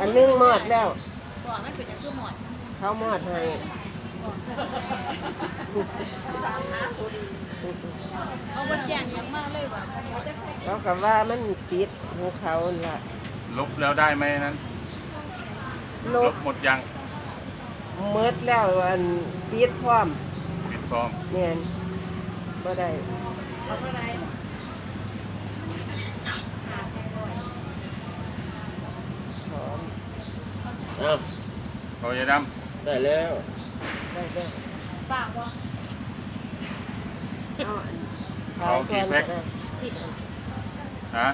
อันหนึงหมอดแล้วบ่มันเป็นจังคือหมดเขาหมอดให้เอาบ่แจ้งหยังมาเลยว่าเขาก็ว่ามันติดหูเขาล่ะ ลบแล้วได้ไหมนั้น ลลบบหมดยังเมิดแล้วอันปิดพร้อมปิดพร้อมแม่นบ่ได้ เอาบ่ได้ พร้อม อ้าวเขาจะดได้แล้วได้ได้ฝากบ่เอาอันขายก่อนก็ได้ผิดำฮะ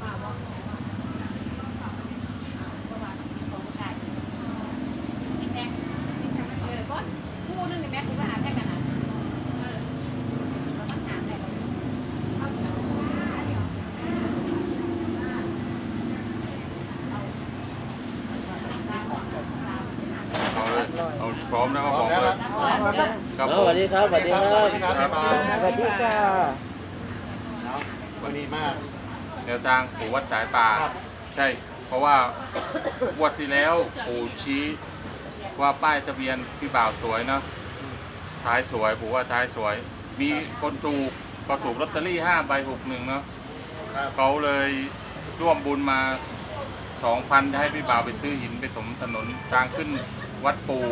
ฝากบ่บ่ว่าของขายสิแพงสิแพงเออบ่คู่นึงนี่แม่กูก็หาแพงกันนะเออเราต้องหาได้เอาเดี๋ยวเดี๋ยว เอาเลยเอา พร้อมแล้วก็บอกเลยครับเอาผสมวัสดีครับ สวัสดีครับ สวัสดีครับพี่บ่าวสวัสดีค่ะเนาะวันนี้มาก แนวทางปู่วัดสายป่า ใช่ เพราะว่างวัดที่แล้วปู่ชี้ว่าป้ายทะเบียนพี่บ่าวสวยเนาะท้ายสวยปู่ว่าท้ายสวย มีคนถูกก็ถูกลอตเตอรี่ห้าใบหกหนึ่งเนาะครับ เขาเลยร่วมบุญมาสองพันจะให้พี่บ่าวไปซื้อหินไปถมถนนทางขึ้นวัดปู่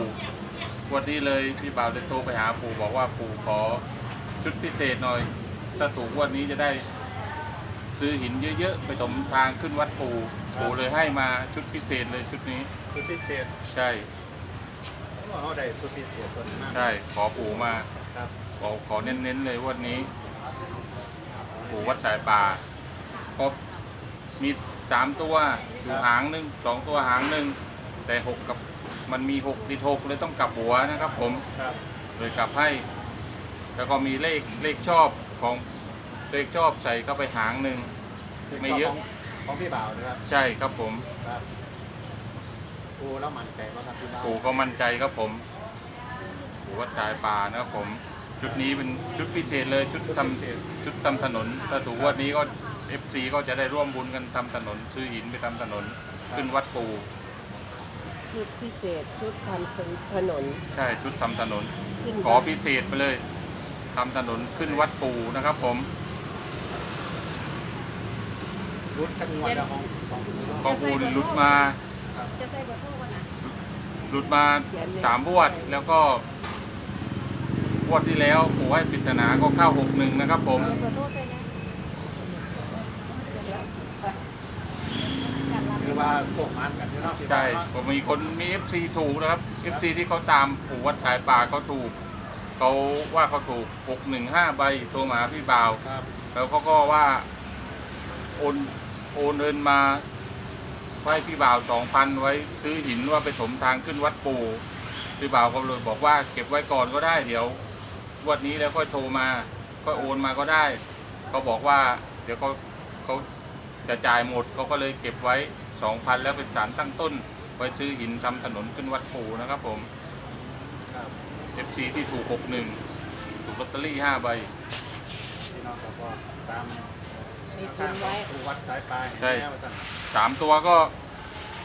วันนี้เลยพี่บ่าวเลยโทรไปหาปู่บอกว่าปู่ขอชุดพิเศษหน่อย ถ้าถูกวันนี้จะได้ซื้อหินเยอะๆ ไปถมทางขึ้นวัดปู่ปู่เลยให้มาชุดพิเศษเลยชุดนี้สุดพิเศษใช่ว่าเขาได้สุดพิเศษตัวนี้มากใช่ขอปู่มาครับบอกขอเน้นๆเลยวันนี้ ปู่วัดสายป่าก็มีสามตัวอยู่หางหนึ่งสองตัวหางหนึ่งแต่หกกับ มันมีหกติดหกเลยต้องกลับหัวนะครับผมครับเลยกลับให้ แล้วก็มีเลขเลขชอบของเลขชอบใส่เข้าไปหางหนึ่ง ไม่เยอะ ของของพี่บ่าวนะครับใช่ครับผมครับโอ้แล้วมันใจว่าครับพี่บ่าวปู่ก็มั่นใจครับผมปู่วัดสายป่านะครับผม จุดนี้เป็นชุดพิเศษเลยชุดทำชุดทำถนนถ้าถูกงวันนี้ก็เอฟซีก็จะได้ร่วมบุญกันทำถนนซื้อหินไปทำถนน ขึ้นวัดปู่ ชุดพิเศษชุดทำถนน ใช่ชุดทำถนน ขึ้นขอพิเศษไปเลยทำถนนขึ้นวัดปู่นะครับ ผมรุดทั้งงวดแล้วของของของปู่นี่หลุดมาจะใส่เบอร์โทรบ่น่ะหลุดมาสามบวดแล้วก็บวดที่แล้วปู่ให้ปริศนาก็เข้าหกหนึ่งนะครับ ผมเอาเบอร์โทรใส่นะ คือ ว่าโคกมันกันที่เนาะพี่บ่าใช่วเนาะผมมีคนมี FC ถูกนะครับ FC ที่เขาตามปู่วัดสายป่าเขาถูกเขาว่าเขาถูก615ใบโทรมาหาพี่บ่าว ครับแล้วเขาก็ว่าโอนโอนเงินมาให้พี่บ่าว2,000ไว้ซื้อหินว่าไปถมทางขึ้นวัดปู่พี่บ่าวก็เลยบอกว่าเก็บไว้ก่อนก็ได้เดี๋ยววันนี้แล้วค่อยโทรมาก็โอนมาก็ได้เขาบอกว่า เดี๋ยวเขาเขา จะจ่ายหมดเขาก็เลยเก็บไว้ 2,000 แล้วเป็นสารตั้งต้น ไว้ซื้อหินทำถนนขึ้นวัดปู่นะครับผมครับ FC ที่ถูก 61 ถูกลอตเตอรี่ 5 ใบ พี่น้องก็ตามมีทุนไว้ ครูวัดสายปลายใช่แนวสั่นสามตัวก็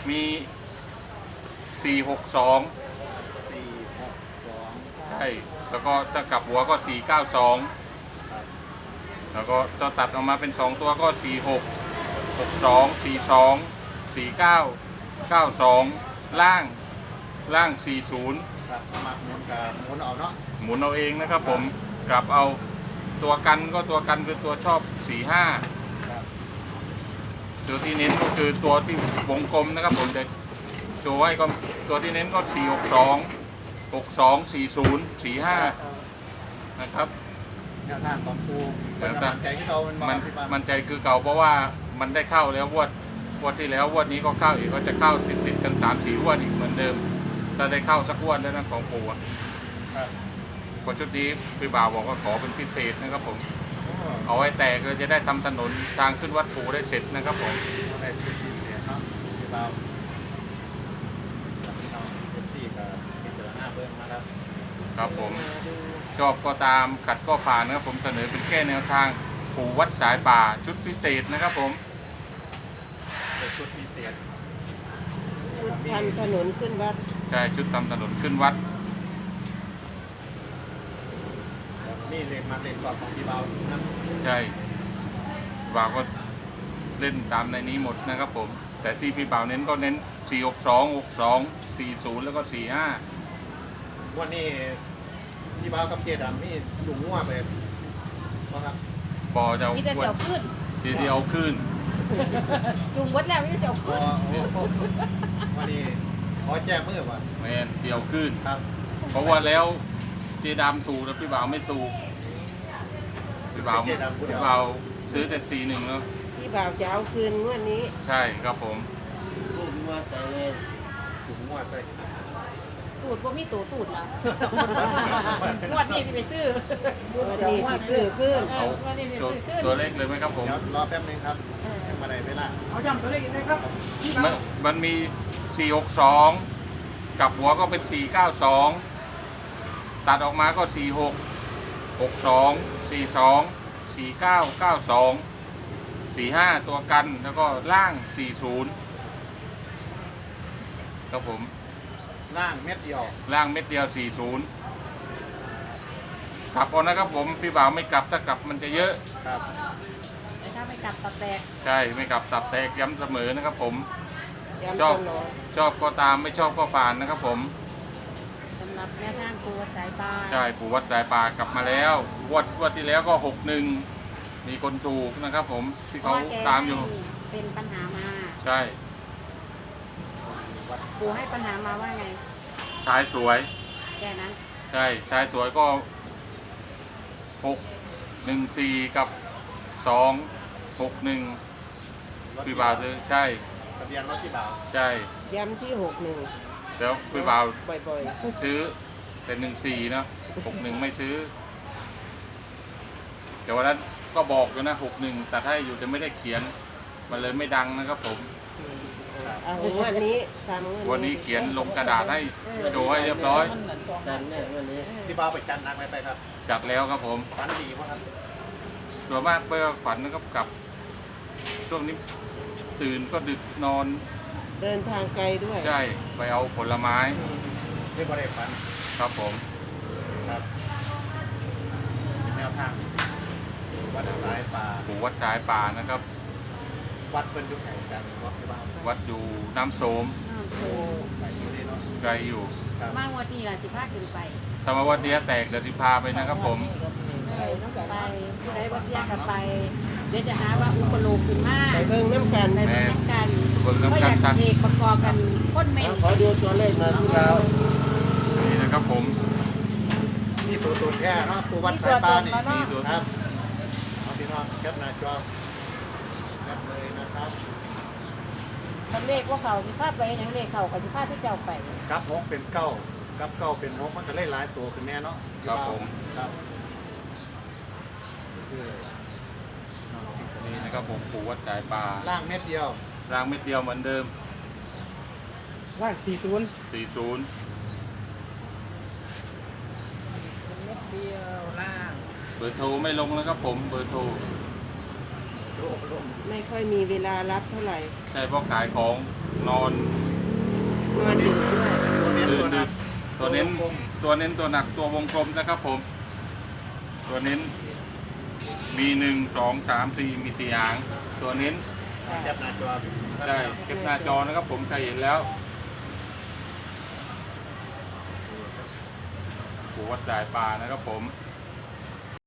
มี 462 สี่หกสองใช่ แล้วก็ถ้ากลับหัวก็ 492 แล้วก็จะตัดออกมาเป็น 2 ตัวก็ 46 62 42 49 92 ล่างล่าง 40 ครับมาหมุนกับหมุนเอาเนาะหมุนเอาเองนะครับผมกลับเอาตัวกันก็ตัวกันคือตัวชอบ 45 ครับตัวที่เน้นก็คือตัวที่วงกลมนะครับผมจะโชว์ให้ก็ตัวที่เน้นก็ 462 62 40 45 นะครับ แนวทางของครูแนเป็นวทางกำลังใจที่เราเป็นมันพี่บ่าวมันใจคือเก่าเพราะว่า มันได้เข้าแล้ววดวดที่แล้ววดนี้ก็เข้าอีกก็จะเข้าติดติดๆกันสามสี่วดอีกเหมือนเดิมถ้าได้เข้าสักวดแล้วนะของปู่อะครับกชุดนี้พี่บ่าวบอกว่าขอเป็นพิเศษนะครับผมโอ้เอาไว้แตกเลยจะได้ทำถนนทางขึ้นวัดปู่ได้เสร็จนะครับผมได้ชุดพิเศษเนาะพี่บ่าวพี่น้องเอฟซีกับพิจารณาเบิ่งนะครับครับผมชอบก็ตามขัดก็ผ่านนะครับผมเสนอเป็นแค่แนวทาง ปู่วัดสายป่าชุดพิเศษนะครับผมเป็นชุดพิเศษชุดทำถนนขึ้นวัดใช่ชุดทำถนนขึ้นวัด นี่เลนมาเลนก่อนของพี่เบานะใช่บ่าวก็เล่นตามในนี้หมดนะครับผม แต่ที่พี่บ่าวเน้นก็เน้น 4 6 2 6 2 4 0 แล้วก็4วันนี้พี่เบากับเจดำนี่ลุงงัวไปว่าครับ 5ปอจะเอามีแต่เจียวขึ้นทีที่เอาขึ้น จุงวัดแล้วมีแต่เจียวอ๋ขึ้อนโอ้วันนี้ขอแจ้มือว่ะแมนเดียวขึ้น ครับเพราะว่าแล้วเจดามถูกแล้วพี่บ่าวไม่ถูกพี่บ่าวพี่บ่าวซื้อแต่4 1เนาะที่บ่าวจะเอาคืนงวดนี้ ใช่ครับผม ลูกมาใส่เลยลุงงัวใส่ ตูดว่ามีตูตูดแล้วงวดนี้ที่ไปซื้อวันนี้จะซื้อขึ้น เอองวดนี้ไปตัวซื้อขึ้นตัวเลขเลยไหมครับผม เดี๋ยวรอแป๊บนึงครับยังมาได้เวลาเอาย้ำตัวเลขอีกนะครับมันมันมี 462 กับหัวก็เป็น 492 ตัดออกมาก็ 46 62 42 49 92 45 ตัวกันแล้วก็ล่าง 40 ครับผม ล่างเม็ดเดียวล่างเม็ดเดียว 40 กลับเอานะครับผม พี่บ่าวไม่กลับถ้ากลับมันจะเยอะ ครับแต่ถ้าไม่กลับตับแตกใช่ ไม่กลับตับแตกย้ำเสมอนะครับผม ย้ำชอบ ตลอดชอบก็ตามไม่ชอบก็ผ่านนะครับผม สำหรับแม่ทางครูวัดสายปลาใช่ปู่วัดสายป่ากลับมาแล้วงวัดงวัดที่แล้วก็หกหนึ่งมีคนถูกนะครับผมที่เพเขาราะว่าแกตามอยู่ ให้เป็นปัญหามา ใช่ ครูให้ปัญหามาว่าไง ชายสวย แค่นั้น ใช่ ชายสวยก็หกหนึ่งสี่กับสองหกหนึ่งพี่บ่าวซื้อใช่ ทะเบียนรถพี่เบาใช่ ย้ำที่หกหนึ่งแล้วพี่บ่าวบ่อยซื้อแต่หนึ่งสี่นะหกหนึ่งไม่ซื้อ แต่วันนั้นก็บอกอยู่นะหกหนึ่งแต่ให้อยู่แต่ไม่ได้เขียน มันเลยไม่ดังนะครับผมๆ เอางวดนี้ทำงวดวันนี้เขียนลงกระดาษให้โชว์ให้เรียบร้อยดันแม่วันนี้พี่เบาไปจันนักไว้ไปครับจัดแล้วครับผม ฝันดีป่ะครับส่วนมากไปฝันนะครับกลับ ช่วงนี้ตื่นก็ดึกนอนเดินทางไกลด้วยใช่ไปเอาผลไม้ไม่บริฝันครับผม ครับแนวทางวัดสายป่า ปู่วัดสายป่านะครับ วัดเป็นยุคไหนกันวัดพี่เบาวัดอยู่น้ำโสมอ้าวโถไปอยู่นี่เนาะไกลอยู่ครับมางวดนี้ล่ะสิพาขึ้นไปถ้ามาวัดเนี้ยแตกเดี๋ยวทิพาไปนะครับผมไปผู้ใดบ่เสียกันไปเดี๋ยวจะหาว่าอุปโลกขึ้นมาไปเบิ่งน้ำกันไปเบิ่งน้ำกันเบิ่งน้ำกันก็อยากเทประกอบกันคนเมนขอดูตัวเลขหน่อยพี่เรานี่นะครับผมนี่ตัวตัวแค่เนาะตัววัดสายป่านี่นี่ตัวครับเอาพี่น้องแคปหน้าจอ แคปเลยนะครับทำเลขว่าเขาสิพาไปอย่างเลขเขาเขาสิพาที่เจ้าไปกับหกเป็นเก้ากับเก้าเป็นหกมันก็เลยหลายตัวขึ้นแน่เนาะครับผม ครับคือนี่นะครับผมปู่วัดสายป่าล่างเม็ดเดียวรางเม็ดเดียวเหมือนเดิมล่าง40 40 เม็ดเดียวล่าง เบอร์โทรไม่ลงนะครับผม เบอร์โทรโลกลม ไม่ค่อยมีเวลารับเท่าไหร่ใช่เพราะขายของนอนนอนดึกด้วยตัวเน้นลื่ตัวนหดึนักกตัวเน้นวงกลมตัวเน้นตัวหนักตัววงกลมนะครับผม ตัวเน้นมีหนึ่งสองสามสี่มีสี่หาง ตัวเน้นแคปหน้าจอใช่เก็บหน้าจอนะครับผมใครเห็นแล้วปู่วัดสายป่านะครับผม